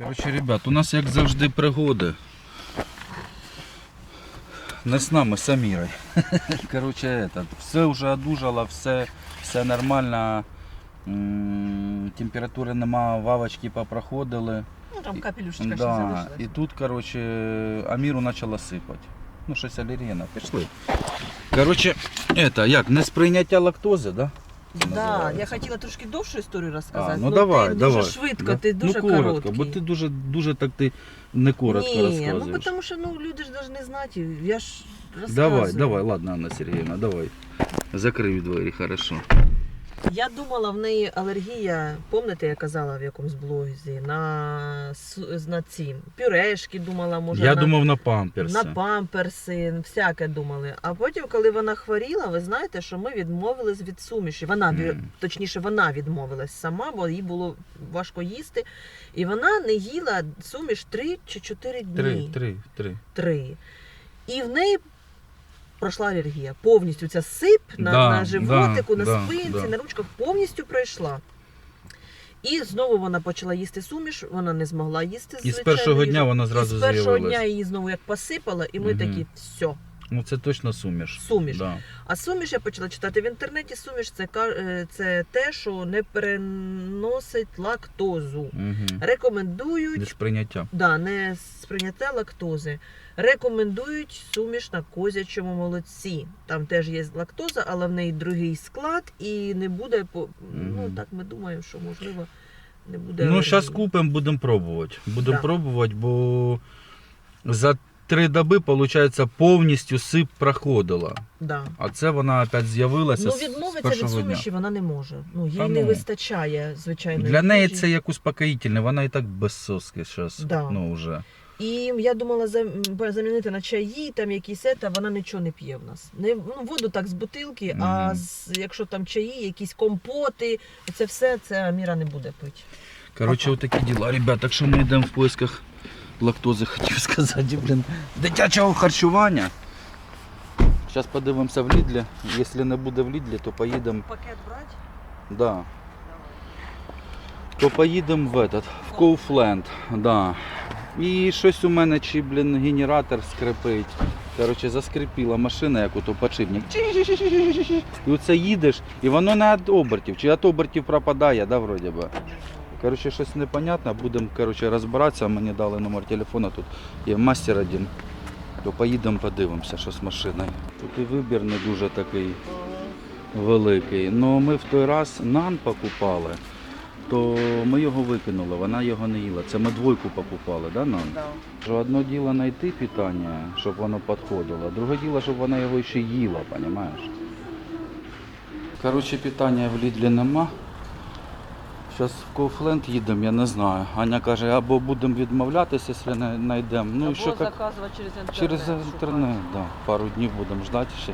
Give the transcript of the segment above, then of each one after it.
Коротше, ребят, у нас як завжди пригоди. Не з нами, з Амірою. Коротше, этот, все вже одужало, все, все нормально. М, Температури нема, вавочки попроходили. Ну там капелюшечка ще Да. залишилась. І тут, коротше, Аміру почала сипати. Ну, щось алергена. Пішли. Коротше, это, як, не сприйняття лактози, да? Да, я хотіла трошки довшу історію розказати. А, ну, давай, ти давай. дуже швидко, Да. ти дуже ну, коротко, короткий. бо ти дуже, дуже так ти не коротко Ні, розказуєш. ну тому що ну, люди ж повинні знати, я ж розказую. Давай, давай, ладно, Анна Сергіївна, давай. Закрив двері, хорошо. Я думала, в неї алергія, пам'ятаєте, я казала в якомусь блозі, на, на ці пюрешки думала, може, Я на, думав на памперси. на памперси, всяке думали. А потім, коли вона хворіла, ви знаєте, що ми відмовились від суміші. Вона, Мгм. точніше, вона відмовилась сама, бо їй було важко їсти. І вона не їла суміш 3 чи 4 дні. Три, три, три. Три. І в неї пройшла алергія. Повністю ця сип на, Да, на животику, да, на да, спинці, да. на ручках повністю пройшла. І знову вона почала їсти суміш, вона не змогла їсти І з звичайну першого їжу. дня вона зразу з першого з'явилась. дня її знову як посипала, і ми Мгм. такі, все, Ну це точно суміш. суміш. Да. А суміш я почала читати в інтернеті. Суміш це, е, це те, що не переносить лактозу. Угу. Рекомендують Несприйняття. Да, не сприйняття лактози. Рекомендують суміш на козячому молоці. Там теж є лактоза, але в неї другий склад і не буде по. Ну так ми думаємо, що можливо не буде. Ну, зараз купимо, будемо пробувати. Будемо Да. пробувати, бо за три доби, виходить, повністю сип проходила. Да. А це вона опять з'явилася Ну з- з відмовитися від першого дня. суміші вона не може. Ну їй Та не ну. вистачає звичайно. Для неї це як успокоїтельне, вона і так без соски зараз. Да. Ну, вже. І я думала зам- замінити на чаї, там якісь ета, вона нічого не п'є в нас. Не, ну, воду так з бутилки, а Мгм. з, якщо там чаї, якісь компоти, це все, це Аміра не буде пити. Коротше, отакі діла. Ребят, так що ми йдемо в поисках лактози, хотів сказати, блін, дитячого харчування. Зараз подивимося в Лідлі. Якщо не буде в Лідлі, то поїдемо. Пакет брати? Да. То поїдемо в этот, в Коуфленд. Да. І щось у мене чи, блін, генератор скрипить. Коротше, заскрипіла машина, як ото подшипник. І оце їдеш, і воно не від обертів. Чи від обертів пропадає, да, вроді би. Коротше, щось непонятне, будемо розбиратися. Мені дали номер телефона, тут є мастер один. То поїдемо подивимося, що з машиною. Тут і вибір не дуже такий великий. Ну ми в той раз нан покупали, то ми його викинули, вона його не їла. Це ми двойку покупали, да, нан? Да. Що одно діло знайти питання, щоб воно підходило, друге діло, щоб вона його ще їла, розумієш? Коротше, питання в Лідлі нема. Зараз в Коуфленд їдемо, я не знаю. Аня каже, або будемо відмовлятися, якщо не знайдемо. Ну, або що як... заказувати через інтернет. Через інтернет, да. Пару днів будемо ждати ще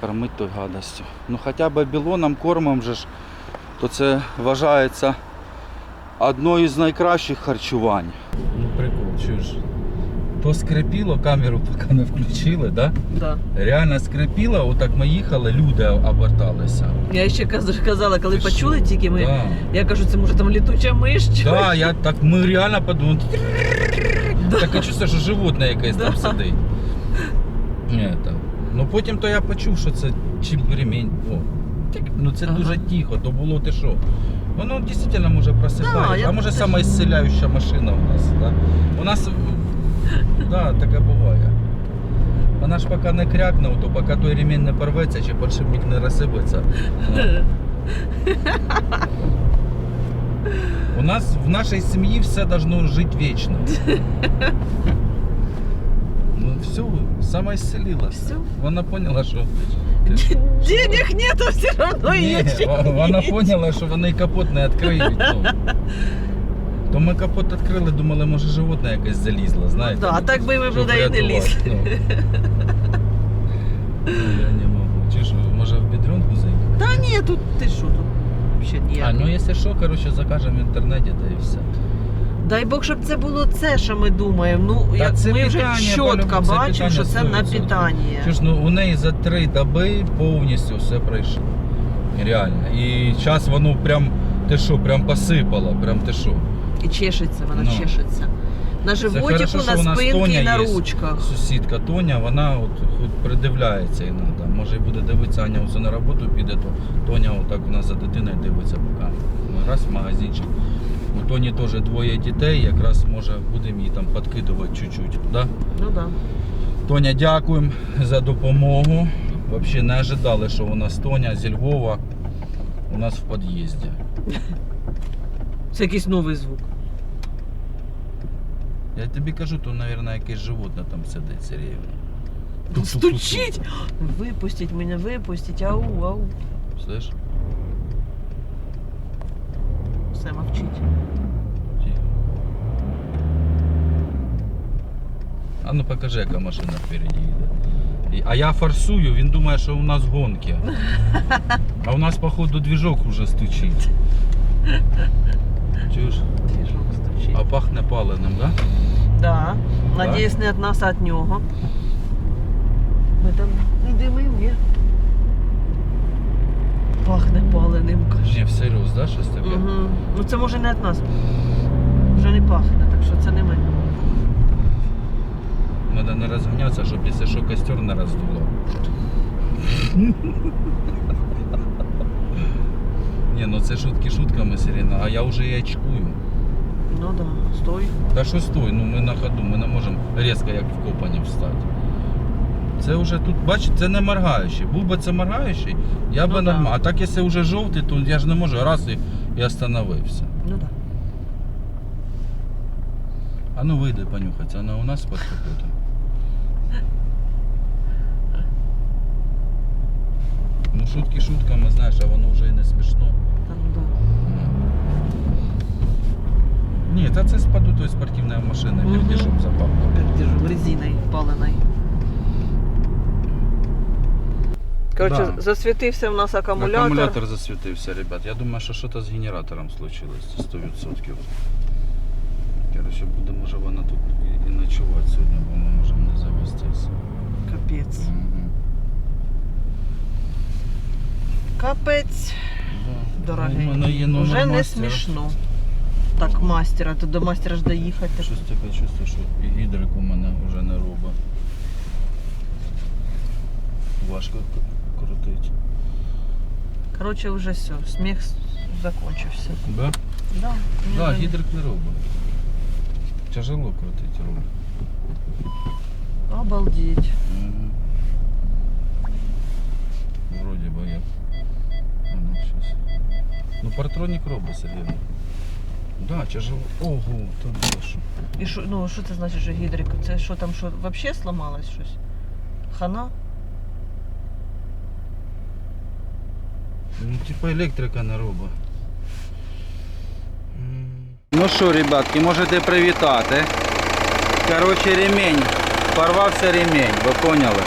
кормити той гадостю. Ну хоча б білоном кормом же ж, то це вважається одною з найкращих харчувань. То скрипіло, камеру поки не включили, да? Да. Реально скрипіло, отак ми їхали, люди оберталися. Я ще каз- казала, коли Ти почули що? тільки ми. Да. Я кажу, це може там літуча миш? чи Да, я так ми реально подумали. Таке чувство, що животне якесь там Да. сидить. Ні, так. Ну потім то я почув, що це чіп ремінь. О. Ну це Ага. дуже тихо, то було ти що. Воно дійсно може просипаєш, Да, я а може теж- ісцеляюча машина у нас. Да? У нас да, таке буває. Вона ж поки не крякне, то поки той ремінь не порветься чи подшипник не розсипеться. Ну. У нас в нашей семье все должно жить вечно. Ну все, сама исцелилась. Всё. Вона поняла, що Денег нету, все равно Ні, є. чим вона їсти. поняла, що вони капот не відкриють. Ну. То ми капот відкрили, думали, може животне якесь залізло, знаєте. да, а так би ми туди і не лізли. Ну. Ну, я не можу. Чи що, може в бідрюнку зайти? Та ні, тут ти що тут? Взагалі А, ну якщо що, коротше, закажемо в інтернеті, та і все. Дай Бог, щоб це було це, що ми думаємо. Ну, Та як це ми вже питання, чітко по-любому, це бачимо, що це на 100%. питання. Що ж, ну у неї за три доби повністю все пройшло. Реально. І зараз воно прям ти що, прям посипало, прям ти що. І чешеться, вона Ну. чешеться. На животику, хорошо, на спинці і на ручках. Сусідка Тоня, вона от хоч придивляється іноді. Може і буде дивитися, Аня все на роботу піде, то Тоня отак у нас за дитиною дивиться, поки раз в магазинчик. У Тоні теж двоє дітей, якраз може будемо їй там підкидувати чуть-чуть. Да? Ну да. Тоня, дякуємо за допомогу. Взагалі не ожидали, що у нас Тоня зі Львова у нас в під'їзді. Це якийсь новий звук. Я тобі кажу, то, мабуть, якесь животне там сидить серйозно. Стучить! Випустіть мене, випустіть, ау, ау. Слышь? Все мовчить. А ну покажи, яка машина впереді їде. А я форсую, він думає, що у нас гонки. А у нас, походу, двіжок уже стучить. Чуєш? Двіжок стучить. А пахне паленим, да? Да. Надіюсь, не від нас, а від нього. Ми там не димим, ні? Пахне паленим, каже. Ні, всерйоз, да, щось таке? Угу. Ну це може не від нас. Вже не пахне, так що це не ми. Надо не розганятися, щоб якщо що костер не роздуло. Ні, ну це шутки шутками, Сирена, а я вже і очкую. Ну да, стой. Та що стой, ну ми на ходу, ми не можемо різко як вкопані встати. Це вже тут, бачите, це не моргаючий. Був би це моргаючий, я би Ну да. нормально. А так, якщо вже жовтий, то я ж не можу раз і, і остановився. Ну да. А ну вийди понюхай, це вона у нас під капотом. Ну шутки шутками, знаєш, а воно вже і не смішно. Та ну да. Ні, та це з подутої спортивної машини, Мгм. пердішом запахло. Держу резиной паленой. Коротше, Да. засвітився в нас акумулятор. Акумулятор засвітився, ребят. Я думаю, що щось з генератором случилось 100%. Короче, буде, може вона тут і, ночувати сьогодні, бо ми можемо не завестися. Капець. Мгм. Капець. Да. Дорогий. Уже не смішно. Так, мастера, то до мастера ж доїхати. Щось таке чувство, що і гідрик у мене вже не робить. Важко к- крутить. Коротше, вже все, сміх с- закончився. Да? Да, Да, ні, гідрик не робить. Тяжело крутить руль. Обалдеть. Мгм. Вроде бы я. А ну сейчас. Ну партроник робить серйозно. Да, тяжело. Ого, там було що. І що, ну, що це значить, що гідрик? Це що там, що взагалі сломалось щось? Хана? Ну, типа електрика не робить. Ну що, ребятки, можете привітати. Короче, ремень. Порвався ремень, ви поняли?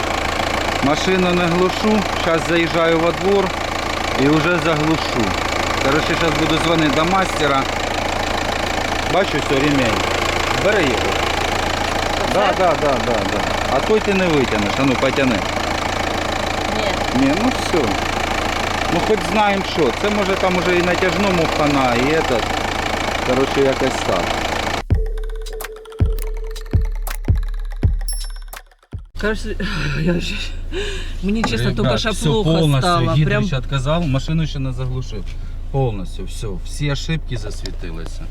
Машину не глушу, зараз заїжджаю во двор і вже заглушу. Короче, зараз буду дзвонити до мастера. Бачу, все, ремень. Бери його. Да, да, да, да, да. А той ти не витягнеш, а ну потяни. Ні. Ні, ну все. Ну хоч знаємо що. Це може там уже і натяжному хана, і этот. Коротше, якось так. Короче, я ж... Мені чесно, тільки що плохо повністю стало. Прям Гідрич відказав, машину ще не заглушив. Повністю, все. Всі ошибки засвітилися.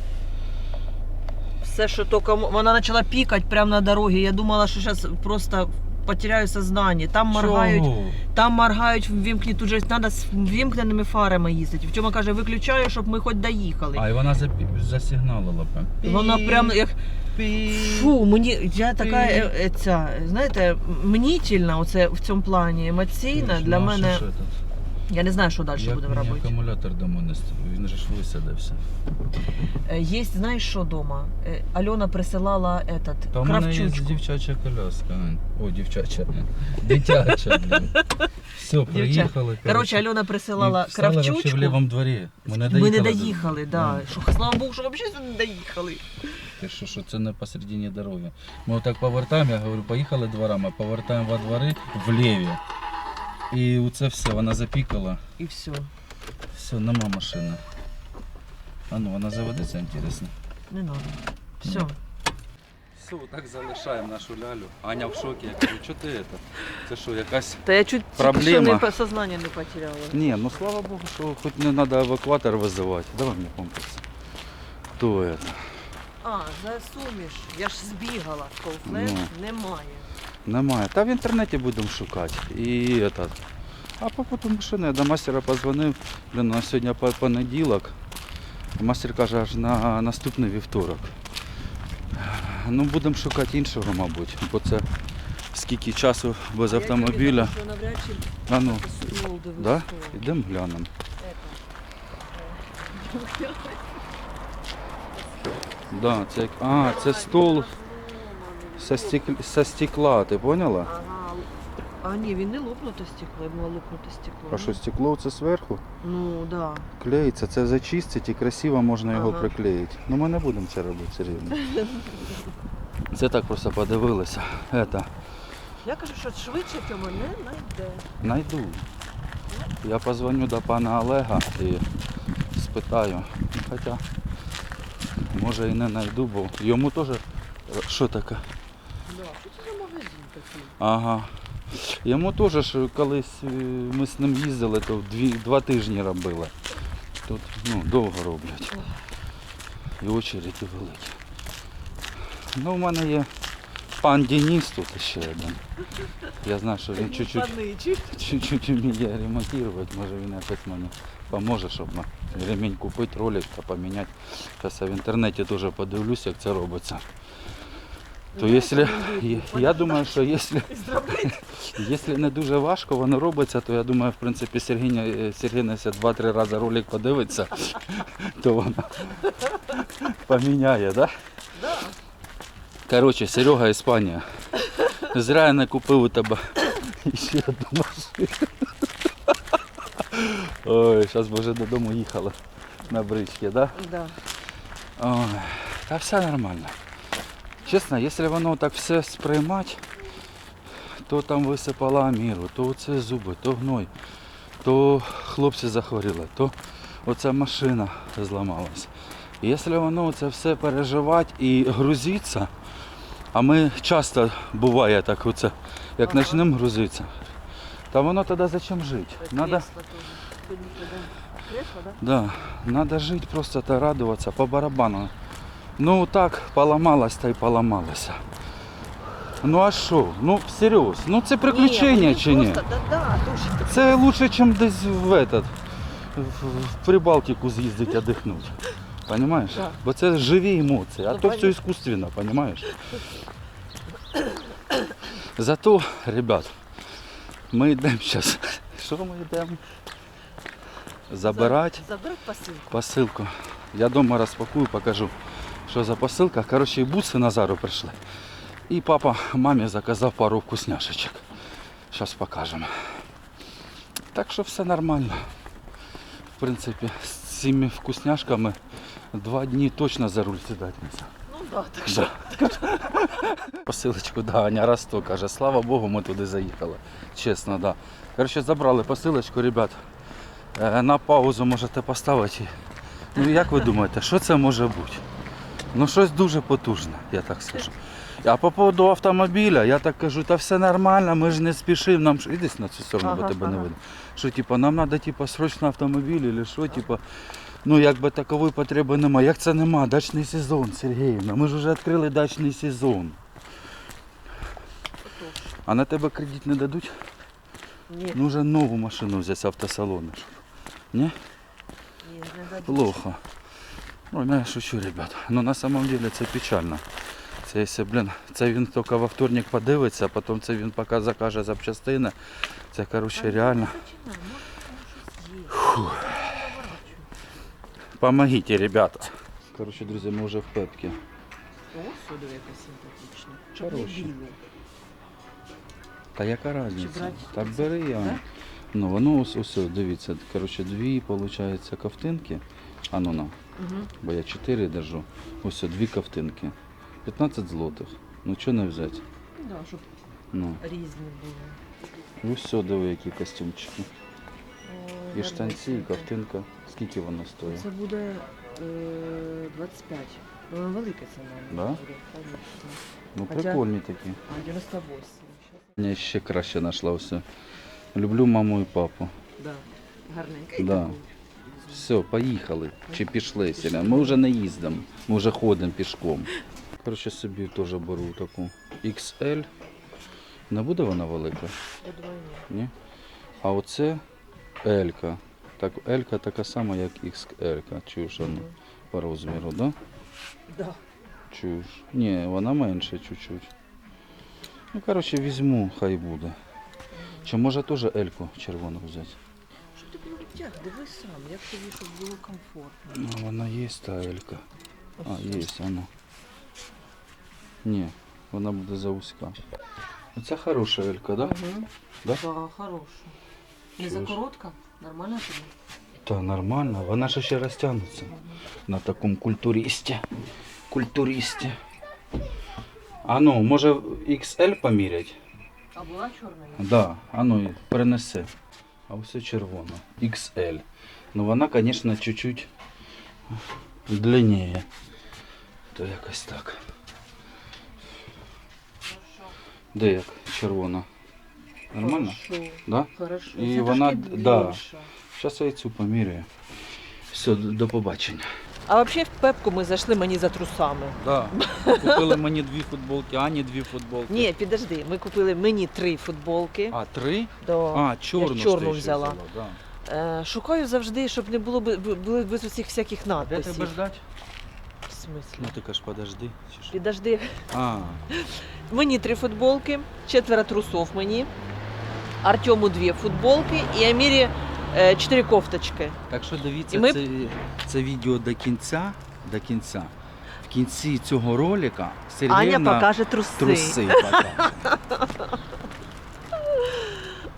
Все, що тільки... Вона почала пікати прямо на дорогі. Я думала, що зараз просто потеряю сознання. Там моргають, Чого? там моргають ввімкні, тут же треба з ввімкненими фарами їздити. В чому каже, виключаю, щоб ми хоч доїхали. А, і вона запі- засигналила прям. Вона прям як фу, мені я така е, е, ця, знаєте, мнітільна оце в цьому плані, емоційна для мене. що этот? Я не знаю, що далі Як будемо мені робити. акумулятор дома не? Він же ж висадився. Е, Є, знаєш, що вдома? Е, Альона присилала этот, Та в мене є кравчучку. дівчача коляска. Ань. О, дівчача. Дитяча, блін. Все, приїхали. Коротше, Альона присилала кравчучку. в лівому дворі. Ми не Ми доїхали. не до- доїхали, да. Що, слава Богу, що взагалі сюди не доїхали. Ти що, що це не посередині дороги. Ми отак повертаємо, я говорю, поїхали дворами, повертаємо во двори вліві. І це все, вона запікала. І все. Все, нема машини. А ну, вона заведеться, інтересно. Не надо. Все. Все, так залишаємо нашу лялю. Аня в шокі. Я кажу, що ти це? Це що, якась. Та я чуть Проблема. що не, сознання не потеряла. Ні, ну слава Богу, що хоч не треба евакуатор визивати. Давай мені комплекс. То це. А, за суміш. Я ж збігала. Колфлет Ну. немає. Немає. Та в інтернеті будемо шукати. І этот. А по поводу машини я до мастера позвонив. У нас сьогодні понеділок. Мастер каже, аж на наступний вівторок. Ну, будемо шукати іншого, мабуть, бо це скільки часу без автомобіля. А ну, да? Ідемо глянемо. Да, це, а, це стол со, стек... со стекла, ти поняла? Ага. А ні, він не лопнуте стекло, я була лопнуте стекло. А що стекло це зверху? Ну, да. Клеїться, це зачистить і красиво можна його Ага. приклеїти. Ну ми не будемо це робити серйозно. Це так просто подивилися. Это, Я кажу, що швидше Тьома не знайде. найду. Я позвоню до пана Олега і спитаю. Хоча може і не знайду, бо йому теж. Що таке? Да. Що це за магазин такий? Ага. Йому теж ж колись е, ми з ним їздили, то дві, два тижні робили. Тут ну, довго роблять. І очереди великі. Ну, в мене є пан Денис тут ще один. Я знаю, що він чуть-чуть вміє ремонтувати, може він якось мені поможе, щоб ремінь купити, ролик та поміняти. Зараз я в інтернеті теж подивлюсь, як це робиться. То якщо, я думаю, що якщо Якщо не дуже важко, воно робиться, то я думаю, в принципі, Сергій, е, два-три рази ролик подивиться, то вона поміняє, да? Да. Коротше, Серега Іспанія. Зря я не купив у тебе ще одну машину. Ой, зараз би вже додому їхали на бричці, да? Да. Ой, та все нормально. Чесно, якщо воно так все сприймати, то там висипала аміру, то оце зуби, то гной, то хлопці захворіли, то оця машина зламалась. І Якщо воно це все переживати і грузиться, а ми часто буває так, оце, як Ага. почнемо грузитися, то воно тоді зачем жити? Надо... Кресло да? Да, надо жить просто та радуватися по барабану. Ну так, поламалась та й поламалася. Ну а що? Ну серйозно, ну це приключення чи ні? просто- Да, да, дуже. Це лучше, ніж десь в этот, в, Прибалтику з'їздити, отдихнути. Понимаешь? Да. Бо це живі емоції, а Ну, то все іскусственно, понимаешь? Зато, ребят, ми йдемо зараз. Що ми йдемо? Забирати Забрати посилку. посилку. Я вдома розпакую, покажу, що за посилка. Коротше, і буси Назару прийшли. І папа мамі заказав пару вкусняшечок. Зараз покажемо. Так що все нормально. В принципі, з цими вкусняшками два дні точно за руль сідати не. Ну да, так що. Да. Посилочку, да, Аня раз то каже, слава Богу, ми туди заїхали. Чесно, да. Коротше, забрали посилочку, ребят. Е, На паузу можете поставити. Ну як ви думаєте, що це може бути? Ну щось дуже потужне, я так скажу. А по поводу автомобіля, я так кажу, та все нормально, ми ж не спішимо, нам ж іди на цю сторону, бо Ага, тебе не ага. видно. Що типа, нам треба типа, срочно автомобіль, або що, типа, ну якби такової потреби немає. Як це нема? Дачний сезон, Сергіївна. Ми ж вже відкрили дачний сезон. А на тебе кредит не дадуть? Ні, Ну вже нову машину взяти з автосалону. Ні? ні, не дадуть. Плохо. Ой, ну я шучу, ребят. Ну на самом деле це печально. Це якщо, блін, це він тільки во вторник подивиться, а потім це він поки закаже запчастини. Це, коротше, реально. Помогите, ребята. Коротше, друзі, ми вже в пепці. О, сюди якась симпатична. Хороша. Та яка різниця? Так бери я. Ну воно ось ось, дивіться, коротше, дві, виходить, ковтинки. А ну на, Угу. бо я чотири держу. Ось дві ковтинки. 15 злотих. Ну чого не взяти? Да, щоб Ну. різні були. Ось все, диви, які костюмчики. О, І штанці, і ковтинка. Скільки воно стоїть? Це буде е, 25. Ну, велика ціна. Да? Ну прикольні такі. А, 98. Щас. Я ще краще знайшла все. Люблю маму і папу. Да. Гарненька. Да. Все, поїхали. Чи пішли Селян? Ми вже не їздимо, ми вже ходимо пішком. Коротше, собі теж беру таку XL. Не буде вона велика? Ні? А оце L. Так, L така сама, як XL. Чуєш, ну, по розміру, да? Да. Чуєш? Ні, вона менше чуть-чуть. Ну, коротше, візьму, хай буде. Чи може теж L-ку червону взяти? Щоб ти було втяг, дивись сам, як тобі, щоб було комфортно. Ну, вона є та L-ка. А, Ось є, вона. Ні, вона буде заузька. Це хороша L-ка, да? Угу. Да? Да, хороша. Не Чуєш? закоротка? Нормально тобі? Та нормально, вона ж ще розтягнеться. На такому культуристі. Культуристі. А ну, може XL помірять? А була чорна? Да, а ну перенеси. А все червоно. XL. Ну вона, звісно, чуть-чуть длиннее. То якось так. Де як червона? Нормально? Хорошо. Да? Хорошо. І Це вона- да. Зараз я цю поміряю. Все, до побачення. А взагалі в пепку ми зайшли мені за трусами. Да. Купили мені дві футболки, Ані дві футболки. Ні, підожди, ми купили мені три футболки. А, три? до... А, чорну, Я ж чорну ще взяла. да. Е, шукаю завжди, щоб не було б- б- були без усіх всяких Де надписів. тебе ждать? В смислі? Ну ти кажеш, подожди. чи що? Підожди. А, Мені три футболки, четверо трусов мені, Артему дві футболки і Амірі е, чотири кофточки. Так що дивіться І ми- це, це відео до кінця. До кінця. В кінці цього ролика Сергіївна Аня покаже труси. труси покаже.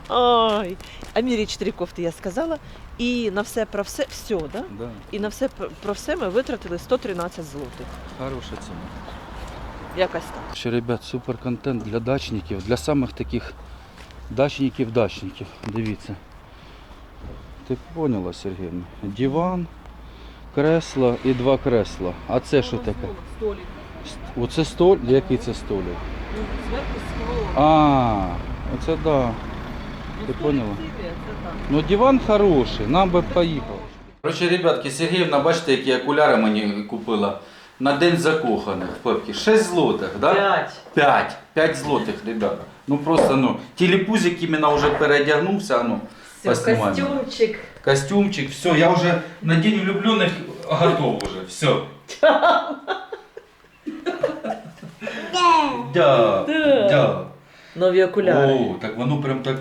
Ой. Амірі чотири кофти я сказала. І на все про все, все, да? Да. І на все про- про все ми витратили 113 злотих. Хороша ціна. Якось так. Ще, ребят, супер контент для дачників, для самих таких дачників-дачників. Дивіться. Ти поняла, Сергіївна? Диван, кресло і два кресла. А це що таке? Столик. Оце столь? Який це столик? Ну, зверху скло. А, оце да. Ти поняла? Ну диван хороший, нам би поїхав. Короче, ребятки, Сергіївна, бачите, які окуляри мені купила на день закоханих в пепки. 6 злотих, да? П'ять. 5. 5 злотих, ребята. Ну просто, ну, телепузик іменно вже переодягнувся, ну, Все, Поснімаємо. костюмчик. костюмчик, все, я вже на день влюблених готов уже, все. Да, да. Нові окуляри. О, так воно прям так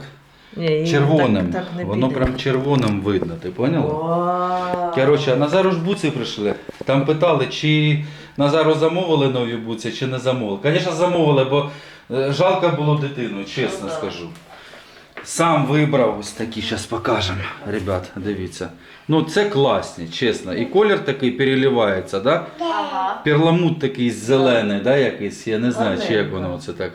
Ні, червоним. Так, так не воно піде. прям червоним видно, ти поняла? Вау. Коротше, а Назару ж буці прийшли. Там питали, чи Назару замовили нові буці, чи не замовили. Звісно, замовили, бо е, жалко було дитину, чесно Ну, да. скажу. Сам вибрав ось такі, зараз покажемо. Ребят, дивіться. Ну це класні, чесно. І колір такий переливається, да? Ага. Перламут такий зелений, да, якийсь, я не знаю, чи як воно це так.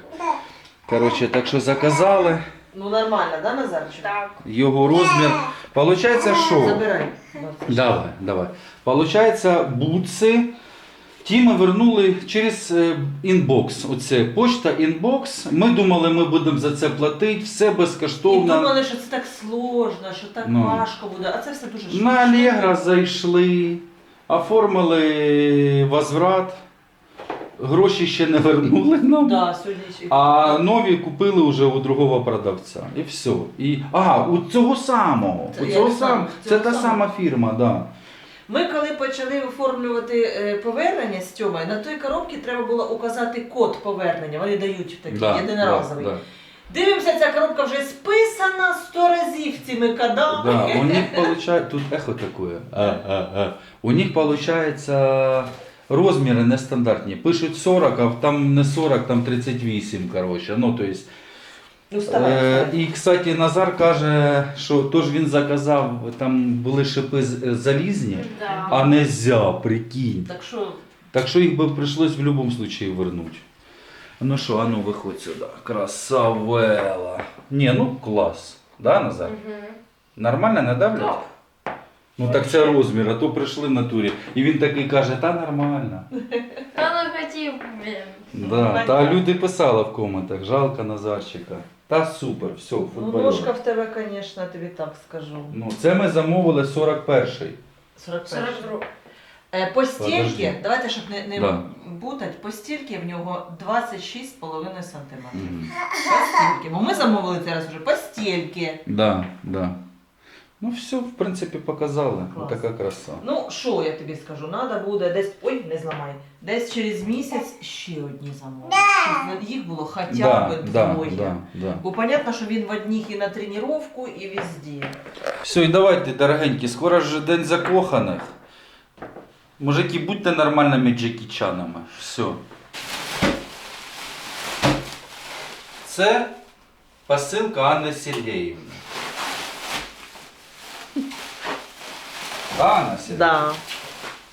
Коротше, так що заказали Ну нормально, да, Назарчик? Так. його розмір. Получається, що? Забирай. Давай, давай. Получається, бутси. Ті ми вернули через е, інбокс. Оце почта інбокс. Ми думали, ми будемо за це платити, все І безкоштовно. думали, що це так сложно, що так Ну. важко буде, а це все дуже швидко. На Allegro зайшли, оформили возврат. Гроші ще не вернули нам. Да, сьогодні. А нові купили вже у другого продавця. І все. І, а, у цього самого. Це у цього сам, це цього та сама фірма, так. Да. Ми коли почали оформлювати е, повернення з Тьомою, на той коробці треба було указати код повернення. Вони дають такий Да, єдиноразовий. да, да. Дивимося, ця коробка вже списана сто разів цими кодами. Да, у них получается, тут эхо такое. А, а, а. У них получается розміри нестандартні. Пишуть 40, а там не 40, там 38, короче. Ну, то есть, Ну, вставай, е, вставай. і, кстати, Назар каже, що тож він заказав, там були шипи з- залізні, а нельзя, прикинь. Так що Так що їх би прийшлось в будь-якому случае вернуть. Ну що, а ну виходь сюди. Красавела. Ні, ну клас. Да, Назар? Нормально не давлять? Ну так це розмір, а то прийшли в натурі. І він такий каже, та нормально. Та не хотів, блін. Да. Та люди писали в коментах, жалко Назарчика. Та супер, все, Ну, Ложка ножка в тебе, звісно, тобі так скажу. Ну, це ми замовили 41-й. 41. 42. Е, Подожди. давайте, щоб не, не Да. бутать, постільки в нього 26,5 см. Мгм. Постільки. Бо ми замовили зараз вже постільки. Да, да. Ну все, в принципі, показали. Клас. Така краса. Ну, що я тобі скажу, треба буде десь. Ой, не зламай. Десь через місяць ще одні замовити. Щоб їх було хоча Да, б да, двоє. да, да. Бо понятно, що він в одних і на тренування, і везде. Все, і давайте, дорогенькі, скоро ж день закоханих. Мужики, будьте нормальними джекічанами. Все. Це посилка Анни Сергіївни. Да, Анна Да.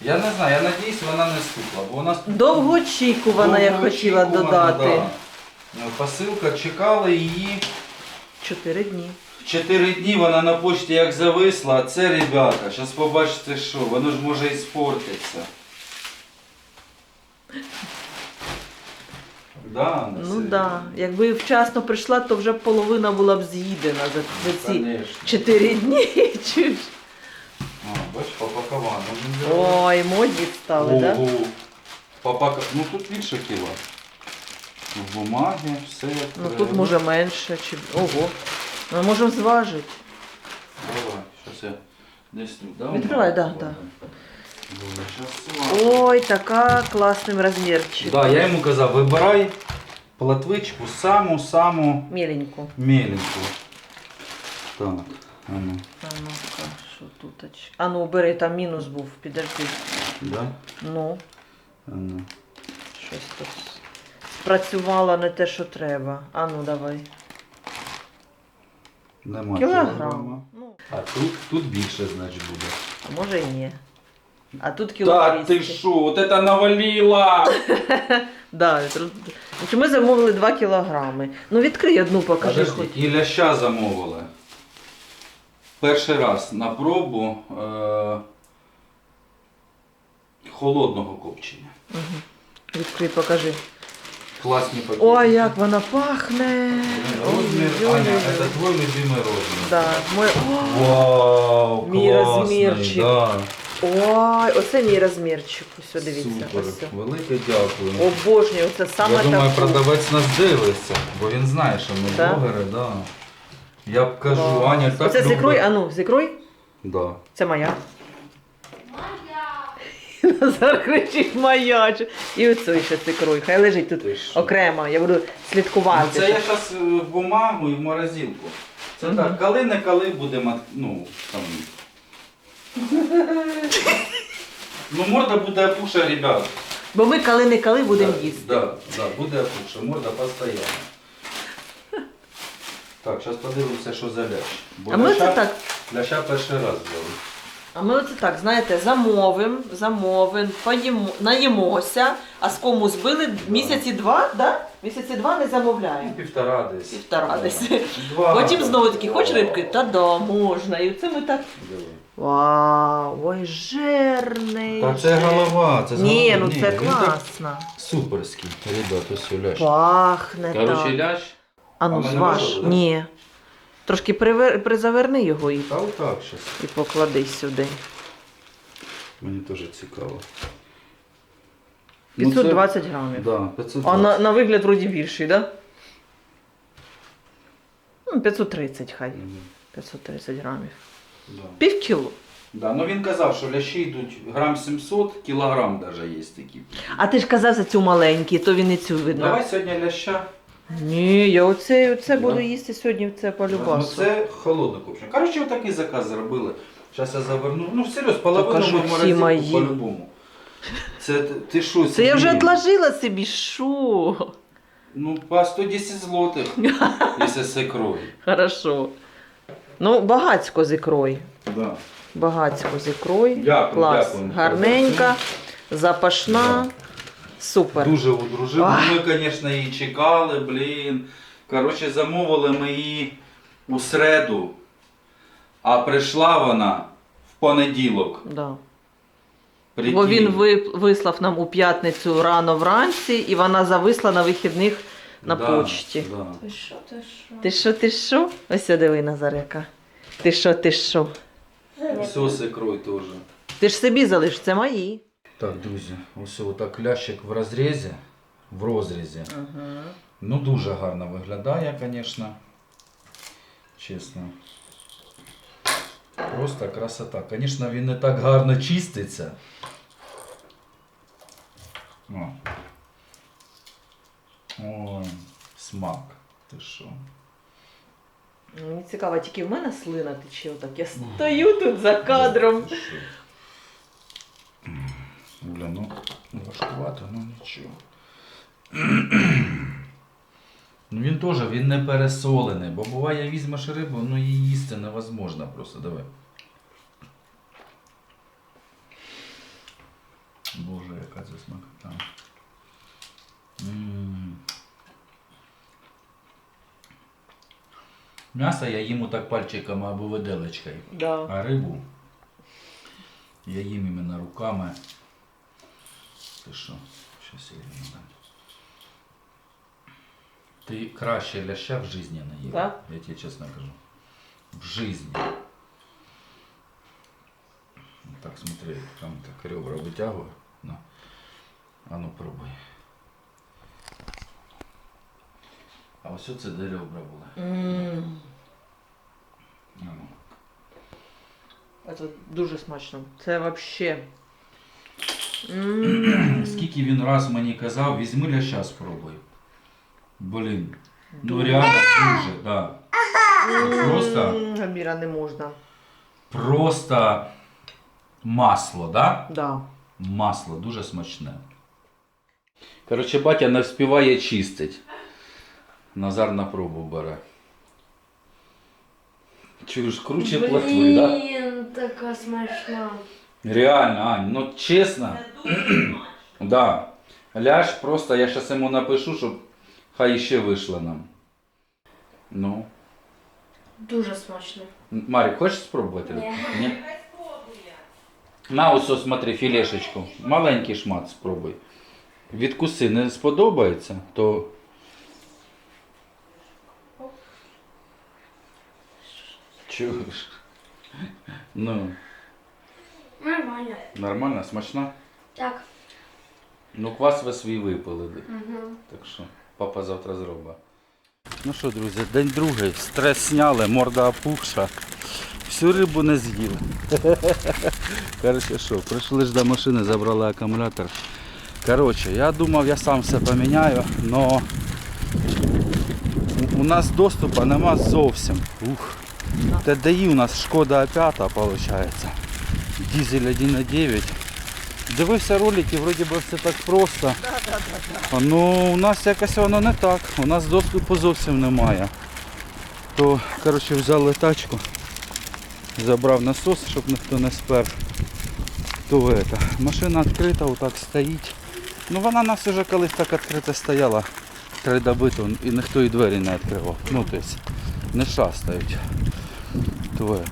Я не знаю, я надіюсь, вона не стукла, бо у нас Довгоочікувана, я хотіла Довгоочікувана, додати. да. Посилка, чекала її. Чотири дні. Чотири дні вона на почті як зависла, а це, ребята, зараз побачите що, воно ж може і спортиться. Да, Ну Сергіївна? да. Якби вчасно прийшла, то вже половина була б з'їдена за, за ці Конечно. чотири дні. Чуєш? А, бач, попаковано. Ну, Ой, модні стали, так? Попака... Ну тут більше кіла. В бумагі, все Ну тут може менше, чи. Ого. Ми можемо зважити. Давай, щас я десь тут, да? Відкривай, да, да. Ой, така класним розмірчиком. Да, я йому казав, вибирай платвичку саму-саму Міленьку. міленьку. Так, а ну, А ну-ка, що тут? А ну, бери, там мінус був, підожди. да? Ну, А ну. щось тут спрацювало не те, що треба. А ну, давай. Нема Кілограм. кілограма. Ну, А тут, тут більше, значить, буде. а може і ні. А тут кіло Та ти 200. що, от це навалила! Да, тр- Значить, ми замовили 2 кілограми. Ну відкрий одну, покажи. хоч. Подожди, і ляща замовили. Перший раз на пробу е- холодного копчення. Угу. Відкрий, покажи. Класні пакети. Ой, як вона пахне. Розмір, Ой-ой-ой. Аня, це твій любимий розмір. Да, мой... О, Вау, Мій класний, розмірчик. Да. Ой, оце мій розмірчик. Ось дивіться. Супер, Ось. велике дякую. Обожнюю, це саме Я думаю, таку. продавець нас дивиться, бо він знає, що ми Так? блогери, да. Я б кажу, Клас. Аня так Оце любить. зікруй, а ну, зікруй. Да. Це моя. Моя. Назар кричить моя. І оцю ще цикруй. Хай лежить тут Ти що? окремо. Я буду Ну, слідкувати. це я зараз в бумагу і в морозилку. Це так, коли не коли будемо, ну, там. Ну, морда буде опуша, ребят. Бо ми коли не коли будемо да, їсти. Да, да, буде опуша, морда постійно. Так, зараз подивимося, що за лящ. Бо А ми ляща, оце так. ляща перший раз взяли. А ми оце так, знаєте, замовимо, замовимо, поїмо, наїмося, а з кому збили місяці два, да? Місяці два не Ну, замовляємо. півтора десь. Півтора десь. Два. Потім знову такі, хоч рибки? Та да, можна. І це ми так. Диви. Вау, ой, жирний. Та це голова, це Ні, голова. ну це класно. Суперський, ребят, ось лящ. Пахне Короче, так. лящ. А а ну ми не зваж. да? Ні. Трошки привер... призаверни його і, Та отак щас. і поклади сюди. Мені теж цікаво. 520 грамів. Ну, Да, 520. А на, на вигляд вроді більший, так? Да? Ну, 530 хай. Мгм, 530 грамів. Да. Пів кіло. Да, ну він казав, що лящі йдуть грам 700, кілограм навіть є такі. А ти ж казав за цю маленьку, то він і цю видно. Давай сьогодні ляща. Ні, я оце, оце Да? буду їсти сьогодні, це Ну, це холодне копчення. Коротше, отакий заказ зробили. Зараз я заверну. Ну, серйозно, Так, половину а ми в всі морозилку мої? по-любому. Це ти- ти що? Це я вже відложила собі, що? Ну, по 110 злотих, якщо з ікрою. Хорошо. Ну, багацько з ікрою. Да. Багацько з ікрою. Дякую, Клас. дякую. Гарненька, запашна. Да. Супер. Дуже одружили. Ми, звісно, її чекали, блін. Коротше, замовили ми її у середу, а прийшла вона в понеділок. Да. Прикинь. Бо він ви, вислав нам у п'ятницю рано вранці, і вона зависла на вихідних на Да, почті. Да. Ти що, ти що? Ти що, ти що? Ось сюди диви, Назарека. Ти що, ти що? Все з ікрою теж. Ти ж собі залиш, це мої. Так, друзі, ось отак лящик в розрізі, в розрізі. Угу. Ну, дуже гарно виглядає, звісно. Чесно. Просто красота. Звісно, він не так гарно чиститься. О. Ой, смак. Ти що? Мені цікаво, тільки в мене слина тече отак. Я стою тут за кадром. Ти що? Бля, ну важкувато, ну нічого. Ну він теж він не пересолений, бо буває візьмеш рибу, ну її їсти невозможно просто. Давай. Боже, яка це смакота. М'ясо я їм отак пальчиком або виделечкою. Да. А рибу я їм іменно руками. Ти що? Щось я їм дам. Ти краще ляща в житті не їв. Да? Я тебе чесно кажу. В житті. Так, смотри, там так ребра витягую. На. А ну пробуй. А ось оце де ребра були. Ну. Це дуже смачно. Це взагалі. Скільки він раз мені казав, візьми ляща спробуй. Блін. Ну реально дуже, да. Просто, Гаміра не можна. просто масло, да? Да. Масло дуже смачне. Коротше, батя не вспіває чистить. Назар на пробу бере. Чуєш, круче плотви, да? Блін, така смачна. Реально, Ань, ну чесно. Да. Ляж просто, я зараз йому напишу, щоб хай ще вийшло нам. Ну. Дуже смачно. Марік, хочеш спробувати? Ні. Ні? На ось, ось, смотри, філешечку. Маленький шмат спробуй. Відкуси, не сподобається, то. Чуєш? Ну, Нормально. нормально, смачно? Так. Ну, квас ви свій випили. Угу. Так що папа завтра зробить. Ну що, друзі, день другий. Стрес сняли, морда опухша. Всю рибу не з'їли. Коротше, що, прийшли ж до машини, забрали акумулятор. Коротше, я думав, я сам все поміняю, але у нас доступу нема зовсім. Ух. TDI у нас шкода 5 виходить. Дизель 1.9. Дивився ролики, вроді би все так просто. Ну, у нас якось воно не так. У нас доступу зовсім немає. То, коротше, взяли тачку, забрав насос, щоб ніхто не спер. То это, машина відкрита, отак стоїть. Ну вона у нас вже колись так відкрита стояла три добито і ніхто і двері не відкривав. Ну, тобто, не шастають. То это.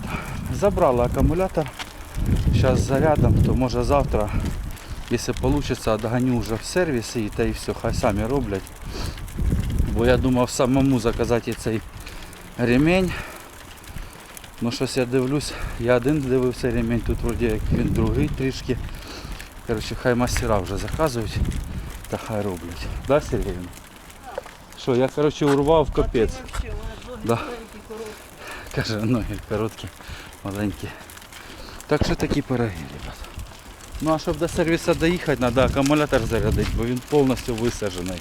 Забрали акумулятор. Зараз зарядом, то може завтра Якщо вийде, догоню вже в сервіс і та і все, хай самі роблять. Бо я думав самому заказати цей ремень. Ну щось я дивлюсь, я один дивився ремень, тут вроді як він другий трішки. Коротше, хай мастера вже заказують та хай роблять. Да, Сергіївна? Що, я коротше урвав капець. Да. Каже, ноги короткі, маленькі. Так що такі пироги, ребят. Ну а щоб до сервісу доїхати, треба акумулятор зарядити, бо він повністю висаджений.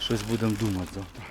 Щось будемо думати завтра.